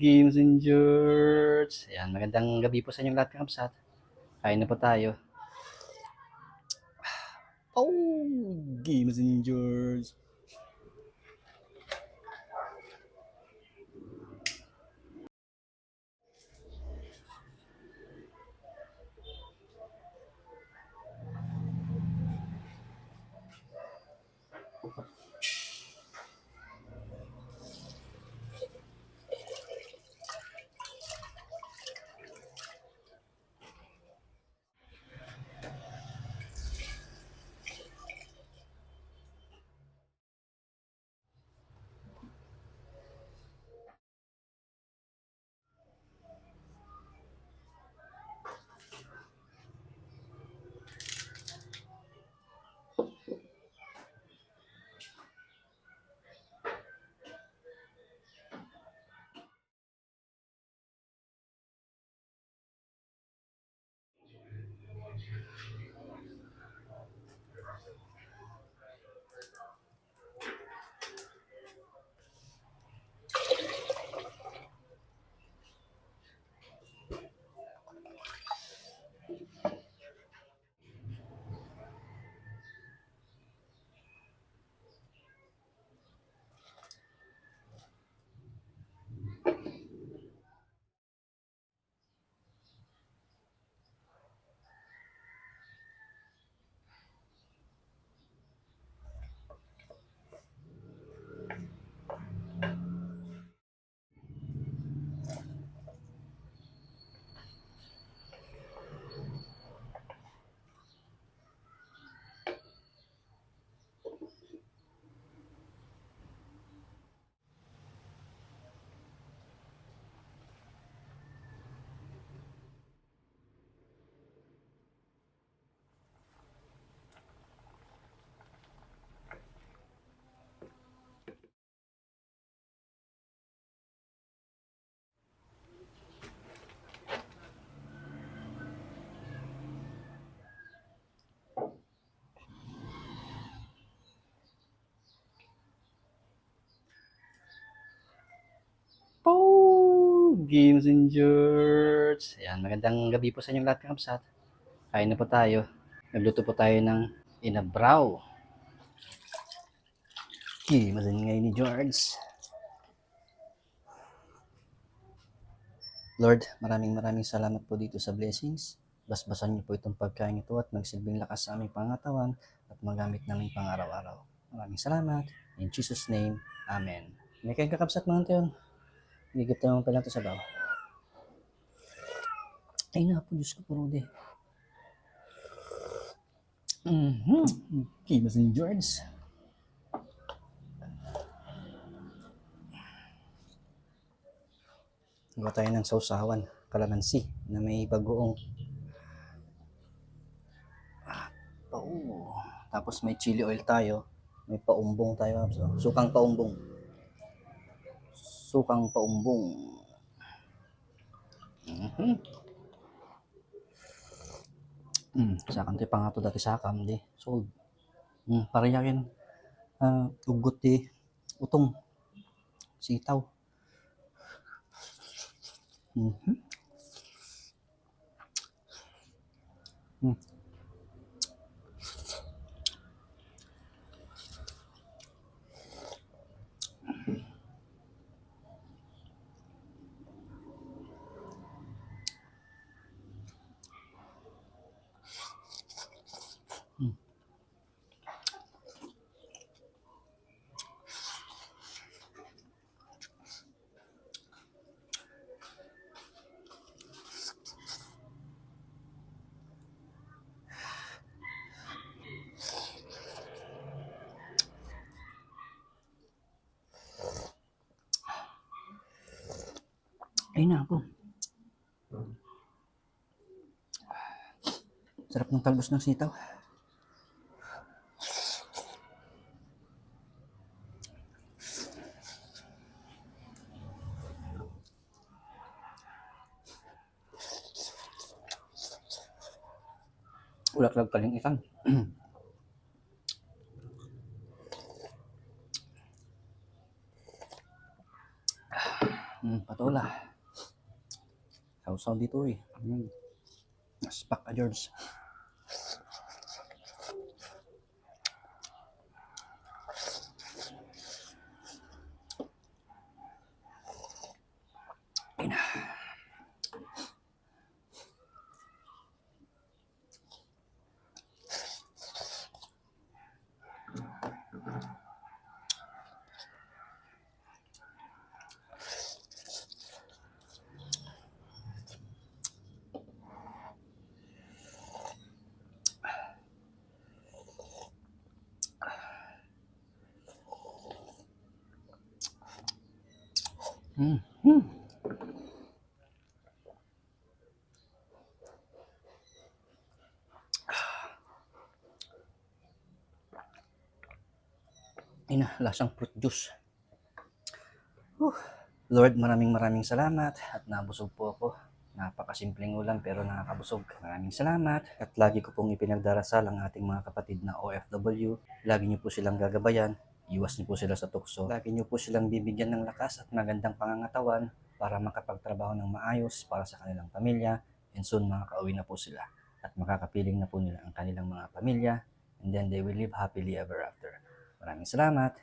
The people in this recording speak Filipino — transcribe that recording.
Pogi Messengers! Ayan, magandang gabi po sa inyong lahat kakabsat. Kain na po tayo. Pogi Messengers! Pogi Messengers! Ayan, magandang gabi po sa inyong lahat kakabsat. Kain na po tayo. Nagluto po tayo ng inabraw. Pogi Messengers ni George. Lord, maraming maraming salamat po dito sa blessings. Basbasan niyo po itong pagkain ito at magsilbing lakas sa aming pangatawan at magamit namin pang araw-araw. Maraming salamat. In Jesus' name, Amen. May kayong kakabsat mga tayo. Higit naman pala ito sa baw. Ay na po, Diyos ko po, Rudy. Mm-hmm. Kimas and George. Gawa tayo ng sausawan, kalamansi, na may bagoong. Pao. Tapos may chili oil tayo. May paumbong tayo. So, sukang paumbong. Sukang paumbong. Mm, sakam tayo pa nga to dati sakam di. Sold. Mm, para yakin ah ugot di utong sitaw. Mhm. Mm. Ay na ako. Sarap ng talbos ng sitaw. Ulak-lag kaling ikan. Hmm, patola. Sausaw dito eh. Hmm. Spak ka, George. Hmm. Hmm. Ayun na, lasang fruit juice. Whew. Lord, maraming maraming salamat at nabusog po ako. Napakasimpleng ulam pero nakakabusog. Maraming salamat at lagi ko pong ipinagdarasal ang ating mga kapatid na OFW. Lagi niyo po silang gagabayan. Iwas niyo po sila sa tukso. Lagi niyo po silang bibigyan ng lakas at magandang pangangatawan para makapagtrabaho ng maayos para sa kanilang pamilya and soon makakauwi na po sila at makakapiling na po nila ang kanilang mga pamilya and then they will live happily ever after. Maraming salamat